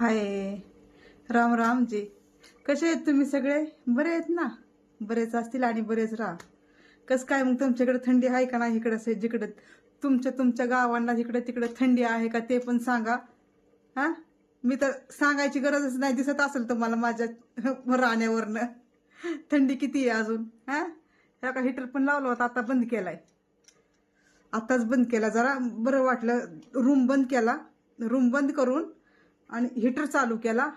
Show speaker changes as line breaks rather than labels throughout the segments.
हाय. राम रामजी कसे आहेत तुम्ही सगळे? बरे आहेत ना? बरेच असतील आणि बरेच राहा. कसं काय मग तुमच्याकडे थंडी आहे का नाही इकडं असे जिकडं तुमच्या तुमच्या गावांना इकडं तिकडे थंडी आहे का ते पण सांगा. हा? मी तर सांगायची गरजच नाही. दिसत असेल तुम्हाला माझ्या राहण्यावरनं. थंडी किती आहे अजून? हां? ह्या का हिटर पण लावलं होतं आता बंद केलाय. आताच बंद केला. जरा बरं वाटलं. रूम बंद केला. रूम बंद करून आणि हिटर चालू केला.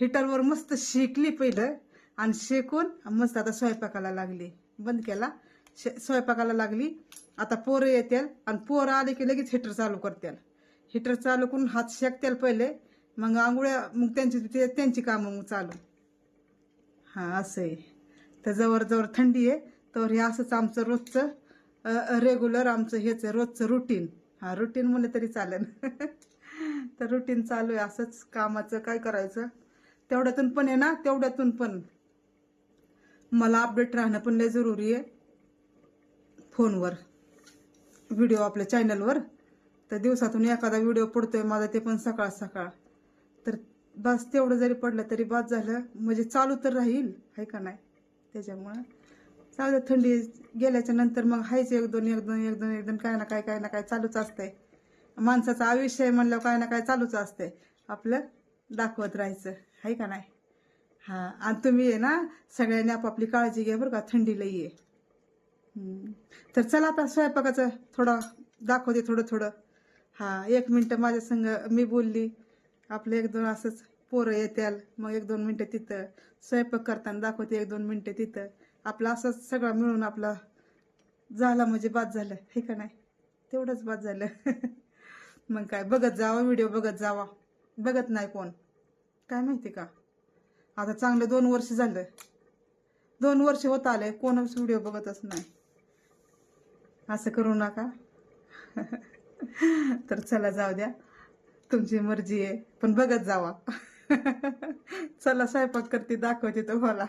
हिटरवर मस्त शेकली पहिलं आणि शेकून मस्त आता स्वयंपाकाला लागली. बंद केला. शे स्वयंपाकाला लागली. आता पोरं येतील आणि पोरं आले की लगेच हिटर चालू करतील. हिटर चालू करून हात शेकतील पहिले. मग आंघोळ्या मग त्यांची ते- त्यांची कामं मग चालू. हां असं आहे. तर जवळजवळ थंडी आहे. तर हे असंच आमचं रोजचं रेग्युलर आमचं हेच रोजचं रुटीन हां रुटीन म्हणलं तरी चालेल. तर रुटीन चालू आहे असंच कामाचं काय करायचं? तेवढ्यातून पण आहे ना तेवढ्यातून पण. मला अपडेट राहणं पण लय जरुरी आहे. फोनवर. व्हिडिओ आपल्या चॅनलवर तर दिवसातून एखादा व्हिडिओ पडतोय माझा ते पण सकाळ सकाळ. तर बस तेवढं जरी पडलं तरी बाद झालं म्हणजे चालू तर राहील आहे का नाही? त्याच्यामुळं. चालू थंडी गेल्याच्यानंतर मग हायच एक दोन एक दोन एक दोन एक दोन काय ना काय काय ना काय चालूच असतंय. माणसाचं आयुष्य आहे काय ना काय चालूच असते आपलं दाखवत राहायचं. आहे का नाही? हां. आणि तुम्ही आहे ना सगळ्यांनी आपापली काळजी घ्या बरं का. थंडी लई आहे. तर चला आता स्वयंपाकाचं थोडं दाखवते थोडं थोडं. हां एक मिनटं माझ्या संग मी बोलली. आपलं एक दोन असंच पोरं येत्याल. मग एक दोन मिनटं तिथं स्वयंपाक करताना दाखवते एक दोन मिनटं तिथं. आपलं असंच सगळं मिळून आपला झाला म्हणजे बाद झालं. हे का नाही? तेवढंच बाद झालं. मग काय बघत जावा व्हिडिओ बघत जावा. बघत नाही कोण. काय माहिती का? आता चांगलं दोन वर्ष झालं दोन वर्ष होत आले कोणच व्हिडिओ बघतच नाही. असं करू नका. तर चला जाऊ द्या. तुमची मर्जी आहे पण बघत जावा. चला स्वयंपाक करते दाखवते तो मला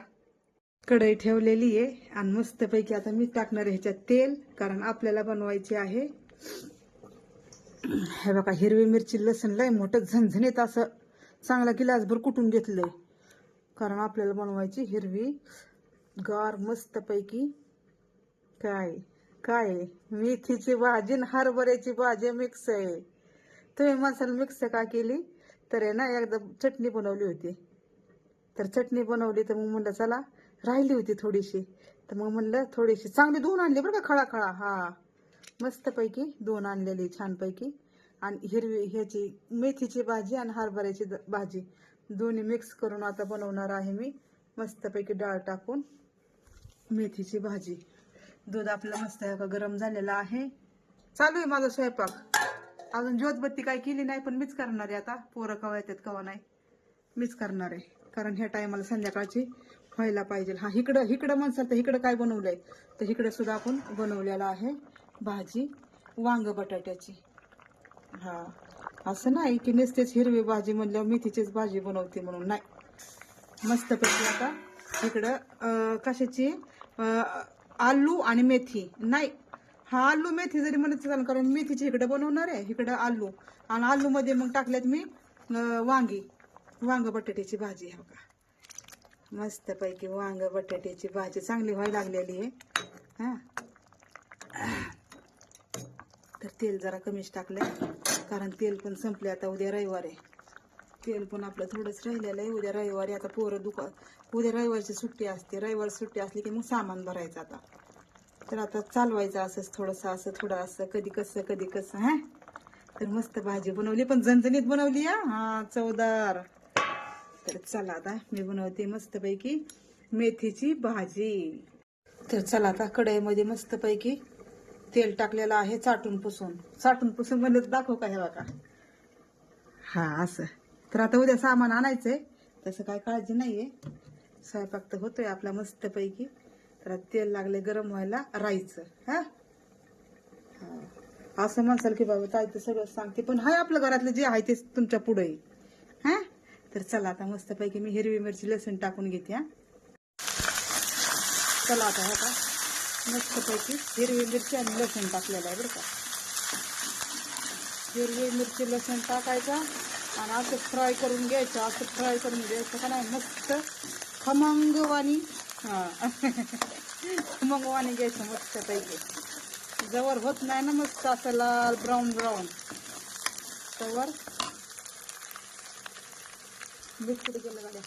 कढई ठेवलेली आहे आणि मस्तपैकी आता मी टाकणार ह्याच्यात तेल कारण आपल्याला बनवायचे आहे. हे बघा हिरवी मिरची लसूण लय मोठं झणझणीत असं चांगला गिलासभर कुटून घेतलंय. कारण आपल्याला बनवायची हिरवी गार मस्तपैकी काय? काय? मेथीची भाजी आणि हरभऱ्याची भाजी मिक्स आहे. तुम्ही मसाला मिक्स का केली? तर आहे ना एकदा चटणी बनवली होती. तर चटणी बनवली तर मग म्हणलं चला राहिली होती थोडीशी. तर मग म्हणलं थोडीशी चांगली धुवून आणली बरं का खळा खळा हा. मस्तपैकी दोन आणलेली छानपैकी. आणि हिरवी ह्याची मेथीची भाजी आणि हरभऱ्याची भाजी. दोन्ही मिक्स करून आता बनवणार आहे मी. मस्तपैकी डाळ टाकून मेथीची भाजी. दूध आपलं मस्त आहे का गरम झालेलं आहे. चालू आहे माझा स्वयंपाक. अजून ज्योतबत्ती काय केली नाही पण मीच करणार आहे आता. पोरं कवा येतात कवा नाही. मीच करणार आहे. कारण ह्या टायमाला संध्याकाळची व्हायला पाहिजे. हा इकडं इकडं म्हणसाल तर इकडं काय बनवलंय? तर इकडं सुद्धा आपण बनवलेलं आहे. भाजी वांग बटाट्याची. हा असं नाही की नुसतेच हिरवी भाजी म्हणल्यावर मेथीचीच भाजी बनवते म्हणून नाही. मस्तपैकी आता इकडं कशाची? आलू आणि मेथी. नाही हा आलू मेथी जरी म्हणत चालेल कारण मेथीची इकडे बनवणार आहे इकडं आलू. आणि आलूमध्ये मग टाकल्यात मी वांगी. वांग बटाट्याची भाजी आहे का? मस्तपैकी वांग बटाट्याची भाजी चांगली व्हायला लागलेली आहे. हा. तर तेल जरा कमीच टाकलंय. कारण तेल पण संपले आता उद्या रविवार आहे. तेल पण आपलं थोडंच राहिलेलं आहे. उद्या रविवारी आता पोरं दुका उद्या रविवारची सुट्टी असते. रविवार सुट्टी असली की मग सामान भरायचं आता. तर आता चालवायचं असंच थोडंसं असं थोडं असं कधी कसं कधी कसं हा? तर मस्त भाजी बनवली. पण झणझणीत बनवली हा चवदार. तर चला आता मी बनवते मस्तपैकी मेथीची भाजी. तर चला आता कढईमध्ये मस्तपैकी तेल टाकलेलं आहे चाटून पुसून चाटून पुसून म्हणलं दाखव का हे बघा. हा असं. तर आता उद्या सामान आणायचंय. तसं काय काळजी नाहीये. स्वयंपाक तर होतोय आपला मस्तपैकी. तर तेल लागले गरम व्हायला राहायचं. हा? असं म्हणसाल की बाबा ताई तर सगळं सांगते. पण हाय आपलं घरातलं जे आहे ते तुमच्यापुढे हा? तर चला आता मस्तपैकी मी हिरवी मिरची लसूण टाकून घेते हा. चला आता हा का? मस्तपैकी हिरवी मिरची आणि लसूण टाकलेलं आहे बरं का. हिरवी मिरची लसूण टाकायचा आणि असं फ्राय करून घ्यायचं. असं फ्राय करून घ्यायचं का नाही मस्त खमंगवाणी. हां. खमंगवाणी घ्यायचं मस्त पैकी जवळ होत नाही ना मस्त असं लाल ब्राऊन ब्राऊन तवर मीठ कुठे गेलं गाड्या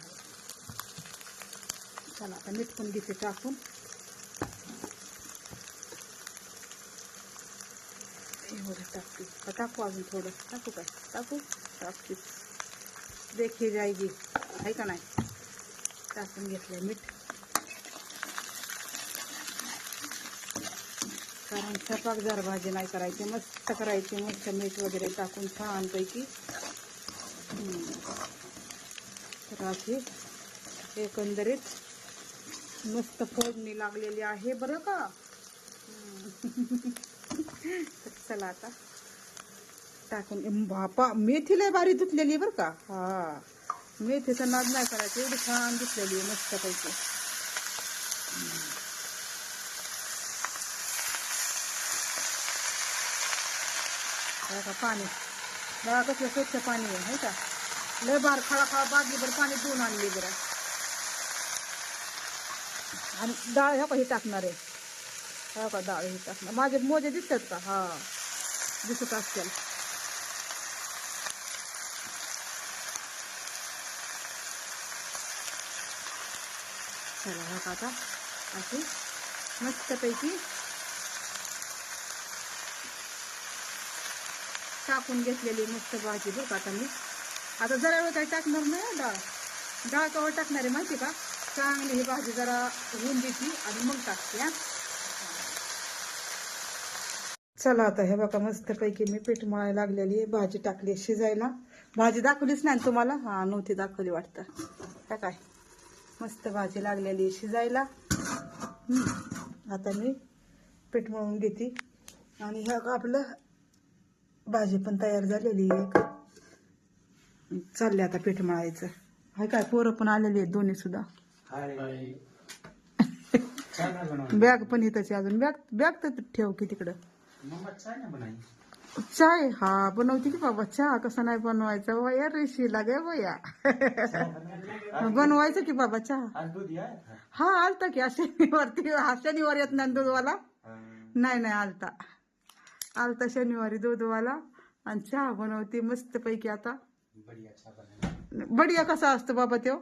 चला आता मीठ पण घेते टाकून. थोडं टाकते का टाकू अजून थोडं. टाकू काय टाकू? टाकते देखील जायगी आहे का नाही? टाकून घेतलं मीठ. कारण स्वयंपाकदार भाजी नाही करायची मस्त करायची मस्त मीठ वगैरे टाकून छानपैकी. हम्म. तर अशी एकंदरीत मस्त फोडणी लागलेली आहे बरं का? हम्म. तर चला टाकून बापा मेथी लय भारी धुतलेली बरं का? हा. मेथीचा नाद नाही करायचं, एवढी छान धुतलेली आहे, मस्त पैकी. पाणी. बघा कसलं स्वच्छ पाणी आहे है का? लय बार खळा खळा बादलीभर पाणी धुवून आणली बरं आणि डाळ ह्या टाकणार आहे. हा का डाळ हे टाकणार माझे मोजे दिसतात का? हा. दिसत असतील. चला हा का आता. अशी मस्तपैकी टाकून घेतलेली मस्त भाजी बरं का आता मी. आता जरा वेळ काही टाकणार नाही डाळ. डाळ कवर टाकणार आहे माहिती का? चांगली ही भाजी जरा होऊन देते आणि मग टाकते हा. चला आता हे बघा मस्तपैकी मी पीठ मळायला लागलेली आहे भाजी टाकली आहे शिजायला. भाजी दाखवलीच नाही तुम्हाला? हा नव्हती दाखवली वाटतं. काय काय? मस्त भाजी लागलेली आहे शिजायला. आता मी पीठ मळून घेते. आणि ह्या आपलं भाजी पण तयार झालेली आहे. चालले आता पीठ मळायचं. हाय काय पोरं पण आलेली आहेत दोन्ही सुद्धा. बॅग पण इथंच अजून. बॅग बॅग तर ठेव की तिकडं. चाय हा. बनवते की बाबा चहा कसा नाही बनवायचा? वया रेशी लागे वया. बनवायचं की बाबा चहा? हा आलता की. हा शनिवारती हा शनिवार येत नाही दूधवाला. नाही नाही आलता. आलता शनिवारी दूधवाला आणि चहा बनवते मस्त पैकी आता. बढिया कसा असतो बाबा त्यो?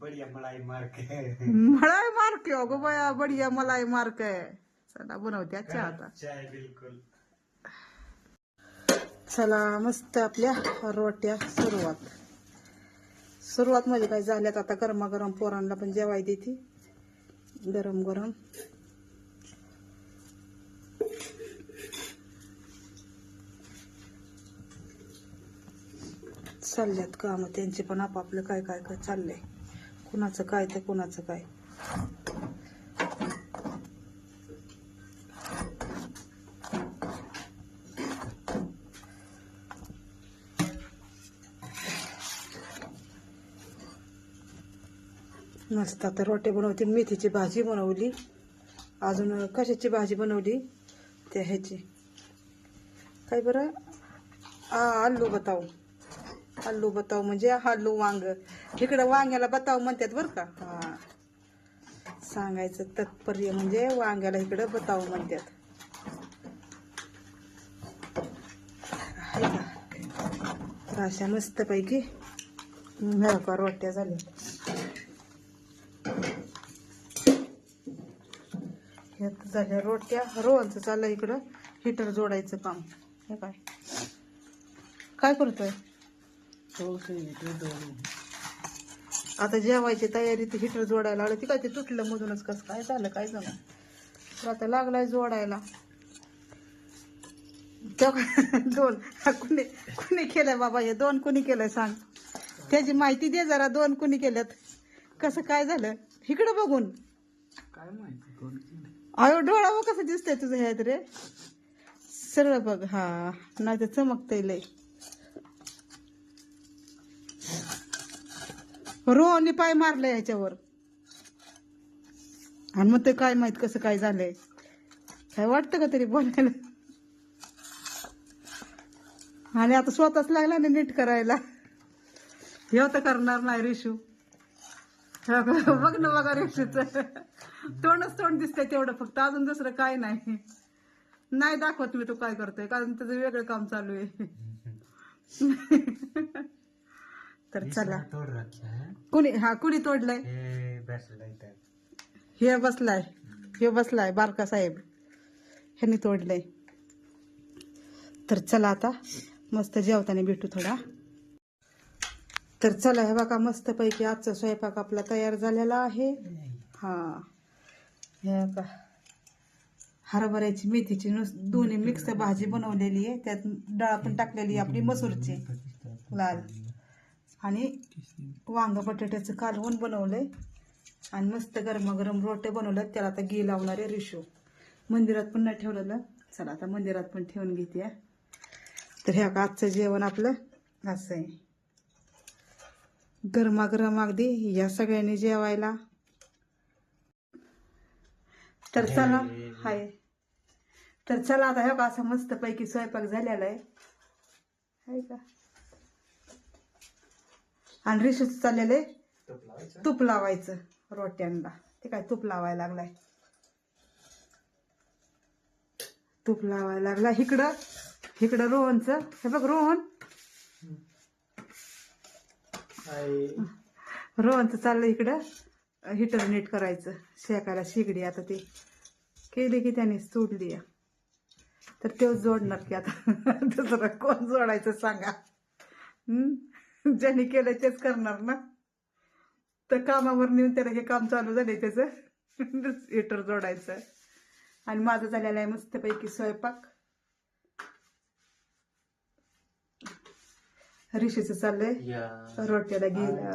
बढ़िया मलाई मार के
मलाई मार्क अगो बया बढिया मलाई मार्क आहे. चला बनवते चहा आता.
चाय बिल्कुल.
चला मस्त आपल्या रोट्या सुरुवात. सुरुवात म्हणजे काय? झाल्यात आता गरमागरम पोरांना पण जेवाय देते. गरम गरम. चालल्यात काम त्यांचे पण आपापलं काय काय काय चाललंय? कुणाचं काय तर कुणाचं काय? मस्त आता रोटे बनवते मेथीची भाजी बनवली. अजून कशाची भाजी बनवली? त्या ह्याची. काय बरं? आ आलू बताव. आलू बताव म्हणजे आलू वांग. इकडं वांग्याला बताव म्हणतात बरं का? हा. सांगायचं तात्पर्य म्हणजे वांग्याला इकडं बताव म्हणतात. अशा मस्तपैकी ह्या रोट्या झाल्या ह्यात झाल्या. रोट्या रोहनचं चाललं इकडं. हिटर जोडायचं काम. हे काय? काय करतोय? आता जेवायची तयारी ते हिटर जोडायला आलं. ती काय ते तुटलं मधूनच कसं? काय झालं? काय झालं? तर आता लागलाय जोडायला. तेव्हा दोन. कुणी कुणी केलंय बाबा हे? दोन कुणी केलंय सांग. त्याची माहिती दे जरा. दोन कुणी केल्यात. कसं काय झालं? इकडं बघून.
काय माहिती?
अयो डोळा कसं दिसतंय तुझं ह्यात रे? सरळ बघ हा. नाही तर चमकतंय लय. रोहनी पाय मारलाय ह्याच्यावर आणि मग ते काय माहीत कसं काय झालंय. काय वाटतं का तरी बोलायला? आणि आता स्वतःच लागला ना नीट करायला. हे तर करणार नाही रिशू. बघ ना बघा रिशूच तोंडच तोंड दिसतंय तेवढं फक्त. अजून दुसरं काय नाही. नाही दाखवत मी तू काय करतोय कारण त्याचं वेगळं काम चालू आहे. तर चला.
तोड
कुणी हा कुणी तोडलंय? हे बसलाय. हे बसलाय बारका साहेब. ह्याने तोडलंय. तर चला आता. मस्त जेवताना भेटू थोडा. तर चला हे बघा मस्तपैकी आजचा स्वयंपाक आपला तयार झालेला आहे. हा. हे बघा. हरभऱ्याची मेथीची नुस दोन्ही मिक्स भाजी बनवलेली आहे. त्यात डाळ पण टाकलेली आहे आपली मसूरची. लाल. आणि वांग बटाट्याचं कालवण बनवलंय. आणि मस्त गरमागरम रोटे बनवलं त्याला आता गी लावणार आहे रिशू. मंदिरात पण नाही ठेवलेलं. चला आता मंदिरात पण ठेवून घेते. तर ह्या का आजचं जेवण आपलं असं आहे. गरमागरम अगदी या सगळ्यांनी जेवायला. तर चला हाय. तर चला आता ह्या का असं मस्त पैकी स्वयंपाक झालेला आहे. का? आणि रिशूच चाललेलं आहे. तूप लावायचं रोट्यांना. ते काय तूप लावायला लागलाय? तूप लावायला लागला इकडं. इकडं रोहनचं. हे बघ रोहन. रोहनचं चाललं इकडं? हिटर नीट करायचं. शेकायला शेगडी आता ते. केली की त्याने सोडली. तर तो जोडणार की आता. दुसरं कोण जोडायचं सांगा. ज्यांनी केलं तेच करणार ना. तर कामावर नेऊन त्याला हे काम चालू झाले त्याचं. हिटर जोडायचं. आणि माझं झालेलं आहे मस्तपैकी स्वयंपाक. ऋषीचं चाललंय. रोट्याला गेला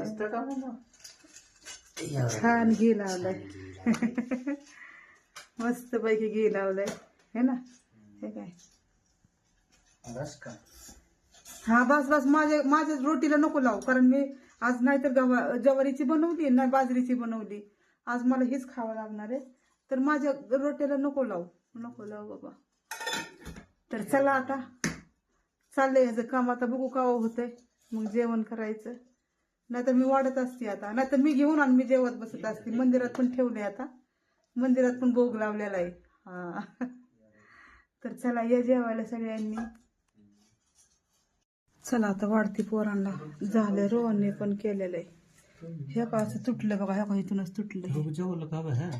छान घी लावलंय. मस्त पैकी घी लावलंय. हे ना? हे काय?
बस का?
हा बस बस. माझ्या माझ्या रोटीला नको लावू कारण मी आज नाहीतर गवा ज्वारीची बनवली नाही बाजरीची बनवली. आज मला हेच खावं लागणार आहे. तर माझ्या रोट्याला नको लावू. नको लावू बाबा. तर चला आता. चाललंय ह्याचं काम आता बघू का होतंय. मग जेवण करायचं. नाहीतर मी वाढत असते आता. नाहीतर मी घेऊन आणि मी जेवत बसत असते. मंदिरात पण ठेवले आता. मंदिरात पण भोग लावलेला आहे. हा. तर चला या जेवायला सगळ्यांनी. चला आता वाढती पोरांना झालं. रोहनने पण केलेलं आहे. हे का असं तुटलं बघा. ह्या का इथूनच तुटलं
है?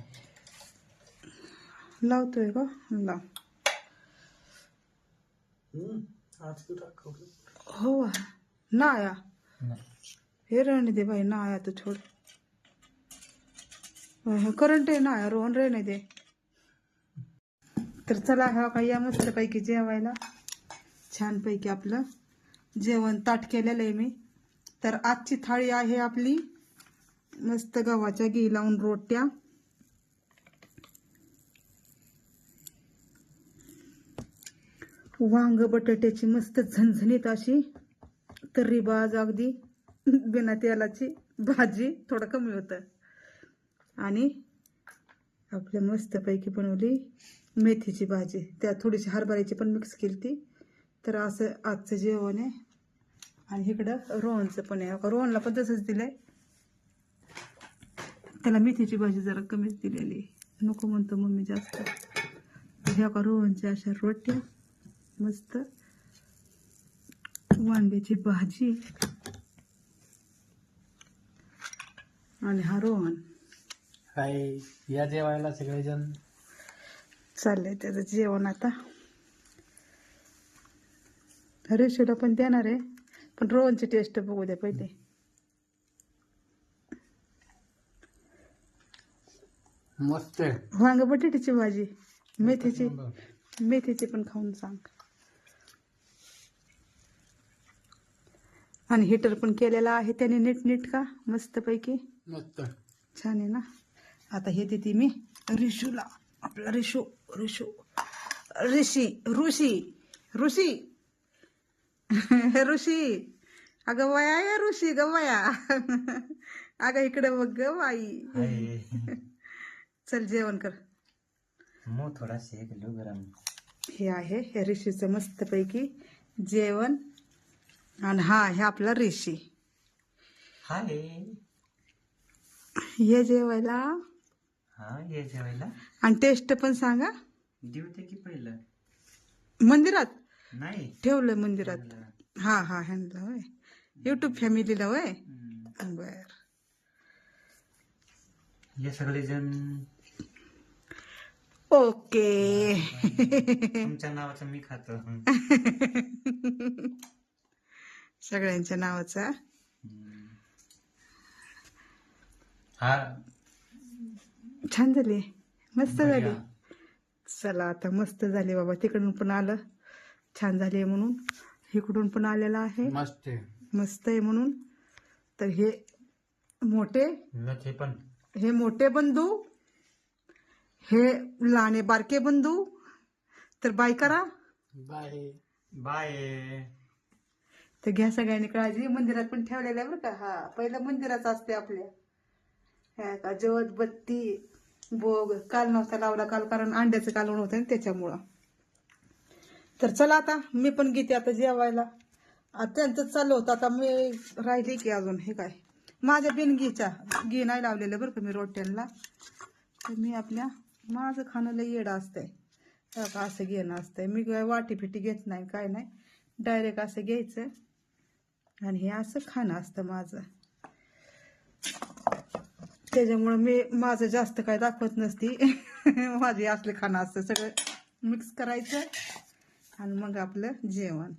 लावतोय का लाव. हो. ना आया हे रहने दे भाई ना आया तो छोड़ करंट आहे ना आया रोहन रहने दे. तर चला हा का या मस्त पैकी जेवायला. छान पैकी आपलं जेवण ताट केलेलं आहे मी. तर आजची थाळी आहे आपली मस्त गव्हाच्या घी लावून रोट्या. वांग बटाट्याची मस्त झणझणीत अशी. तर्रीबाज अगदी. बिना तेलाची भाजी थोडं कमी होतं. आणि आपल्या मस्तपैकी बनवली मेथीची भाजी. त्यात थोडीशी हरभऱ्याची पण मिक्स केली ती तर असं आजचं जेवण आहे. आणि इकडं रोहनचं पण आहे. रोहनला पण तसंच आहे त्याला मेथीची भाजी जरा कमीच दिलेली नको म्हणतो मम्मी जास्त. ह्या का रोहनच्या अशा रोट्या. मस्त. वांग्याची भाजी. आणि हा रोहन.
हाय या जेवायला सगळेजण?
चाललंय त्याचं जेवण आता. रेशोला पण देणार आहे पण रोहनची टेस्ट बघू द्या पहिले.
मस्त
वांग बटाट्याची भाजी मेथीची. मेथीची पण खाऊन सांग. आणि हिटर पण केलेला आहे. त्याने नीट नीट का? मस्तपैकी.
मस्त.
छान आहे ना? आता हे देते मी. रिशूला. आपला रिशू. रिशू. ऋषी. ऋषी. ऋषी. ऋषी. अगं वया या ऋषी ग वया. अगं इकडे बघ ग बाई. चल जेवण कर.
मुंह थोड़ा सेक लो गरम.
हे आहे हे ऋषीचं मस्तपैकी जेवण. आणि हा आहे आपला ऋषी.
हाय.
ये जेवायला.
हा ये जेवायला.
आणि टेस्ट पण सांगा.
देऊ दे की पहिलं.
मंदिरात?
नाही.
ठेवलंय मंदिरात. हा हा ह्यांना होय. युट्यूब फॅमिलीला होय?
हम्म.
बर.
हे सगळेजण.
ओके.
तुमच्या नावाचं मी खातो.
सगळ्यांच्या नावाचा.
हा.
छान झाली. मस्त झाली. चला आता मस्त झाली बाबा. तिकडून पण आलं. छान झाली म्हणून. इकडून पण आलेलं आहे.
मस्त
मस्त आहे म्हणून. तर हे मोठे.
ते पण.
हे मोठे बंधू. हे लहाने बारके बंधू. तर बाय करा.
बाय. बाय.
तर घ्या सगळ्यांनी काळजी. मंदिरात पण ठेवलेलं आहे बरं का. हा पहिलं मंदिरात असते आपल्या. ह्या का जवत बत्ती बोग काल नव्हता लावला काल कारण अंड्याचं कालवण होतं ना त्याच्यामुळं. तर चला आता मी पण घेते आता जेवायला. त्यांचं चाललं होतं. आता मी राहिली की अजून हे काय? माझ्या बिनगीच्या घी नाही लावलेलं बरं का मी रोट्यांना. तर मी आपल्या माझं खाणं लई येडं असतंय. का असं घेणं असतंय. मी काय वाटी फिटी घेत नाही काय नाही. डायरेक्ट असं घ्यायचं. आणि हे असं खाणं असतं माझं. त्याच्यामुळं मी माझं जास्त काय दाखवत नसती. माझे असले खाणं असतं. सगळं मिक्स करायचं आणि मग आपलं जेवण.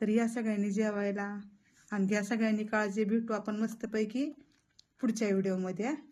तर या सगळ्यांनी जेवायला आणि या सगळ्यांनी काळजी भेटू आपण मस्तपैकी पुढच्या व्हिडिओमध्ये